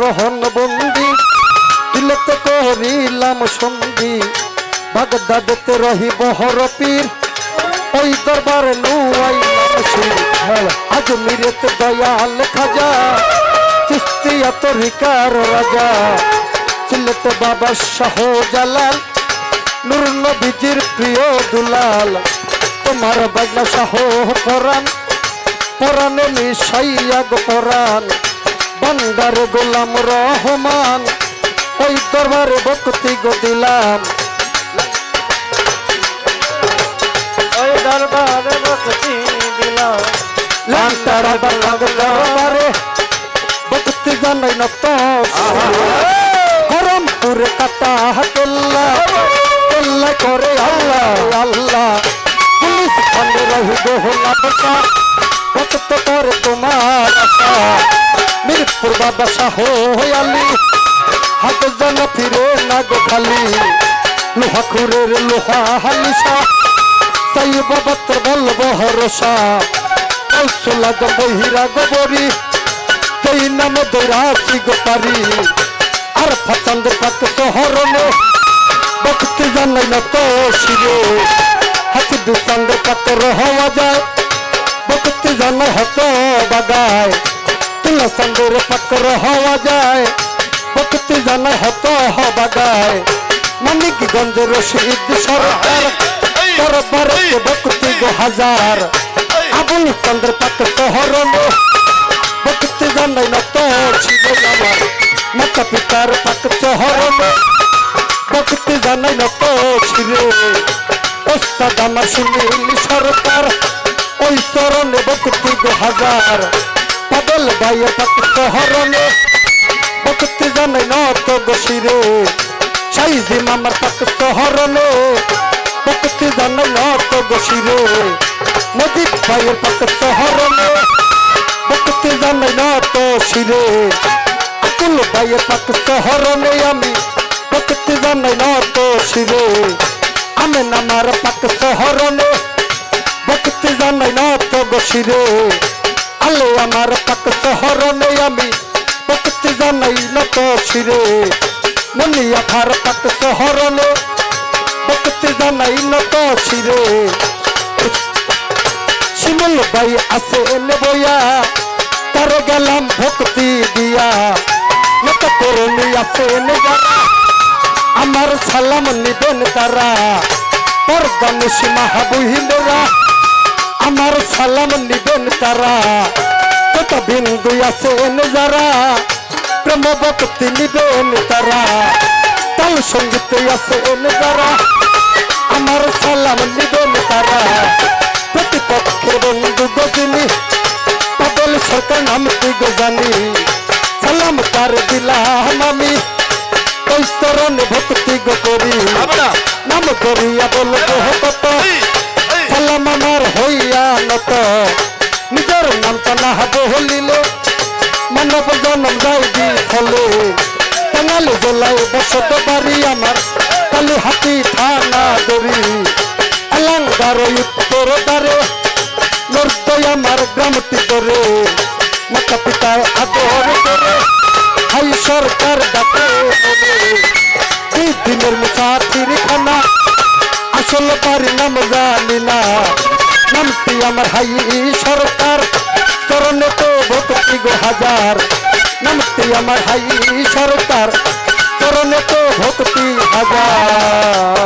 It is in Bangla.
রহন বন্দি দিলে তো করিলাম সন্ধি। বাগদাদেতে রহিব হরপীর ওই দরবারে নুয়াইলাম শির। আজমিরেতে দয়াল খাজা চিস্তিয়া তরিকার রাজা। সিলেতে বাবা শাহ জালাল, নূর নবীজির প্রিয় দুলাল। তোমার বাগনা শাহ পরাণ, পরাণে মিশাইয়া গো বান্দার গোলাম রহমান ওই দরবারে বকতি গো দিলাম। ওই দরবারে বসতি দিলাম। লান্তারা বাংলা দরবারে বকতি জানাই না তো। করমপুরে কাটা কেল্লা করে আল্লাহ আল্লাহ। পুলিশ খন্ডে রহিব হোলা ভক্ত বাবা শাহ হয়ালি হাত যেন ফিরে না গো খালি। লোহা খুরের লোহা হালিশা সাই বাবা তোর বলব হরসা কৌশলা গো বহিরা গোবরি। সেই নামে দৌড়াছি গো পারি। আর ফচন্দ পাক শহরনে। বকতে জানাই না তো শিরে। হাতি দুসঙ্গ পাক হওয়া যায়। বকতে জানো হতো বাগায়। তুলা সঙ্গের পাক হওয়া যায়। প্রকৃতি জানো হতো বাগায় মানিকগঞ্জ রশিদ সরকার দরবারে বকতে গো হাজার। আবুল চন্দ্র পাক শহরনে বকতে জানাই না তো শিরে আমার। মাতা পিতার পাক শহরনে বকতে জানাই না তো শিরে ওস্তাদ আমার সুনীল সরকার, ওই চরণে বকতি গো হাজার। পাগল ভাইয়ে পাক শহরনে বকতি জানাই না তো গো সাইজি মামার পাক শহরনে বকতি জানাই না তো গো নদীপ ভাইয়ের পাক শহরনে বকতি জানাই না তো শিরে। আকুল ভাইয়ের পাক শহরনে আমি। বকতি জানাই না তো শিরে। আমি নামার পাক শহরনে বকতি জানাই না তো বসিরে আলো আমার পাক শহরনে আমি বকতি জানাই না তো শিরে মনিয়া ভার পাক শহরনে বকতি জানাই না তো শিরে শিমুল ভাই আছে এনে বইয়া, তার গেলাম ভক্তি দিয়া। নত করুনি আছে এনে যারা, আমার সালাম নিবেন তারা। পর্দানিসি মাহাবুহিনেরা আমার সালাম নিবেন তারা। কত বিন্দু আছে এনে যারা? প্রেম ভক্তি নিবেন তারা। তাল সঙ্গীতে আছে এনে যারা? আমার সালাম নিবেন তারা। প্রতিপক্ষের বন্ধু গজনী পাগল সরকার নাম তুই গজানি সালাম তার দিলাম আমি। ওই ভক্তি গো করি। নাম করিয়া বলব জন্ম যাই দি ফলে। টাঙালে জলাই বসত বাড়ি আমার কালু হাতি থানা দরি আলাঙ্গার উত্তর দ্বারে নর্দয় আমার গ্রামটি করে মাতা পিতায় আদর করে হাই সরকার ডাকে দুই দিনের মুসাফির খানা আসল বাড়ি নাম জানি না। নামটি আমার হাই সরকার চরণে তো গো হাজার नमस्ते अमर हाई सरकार चरणे तो भक्ति हज़ार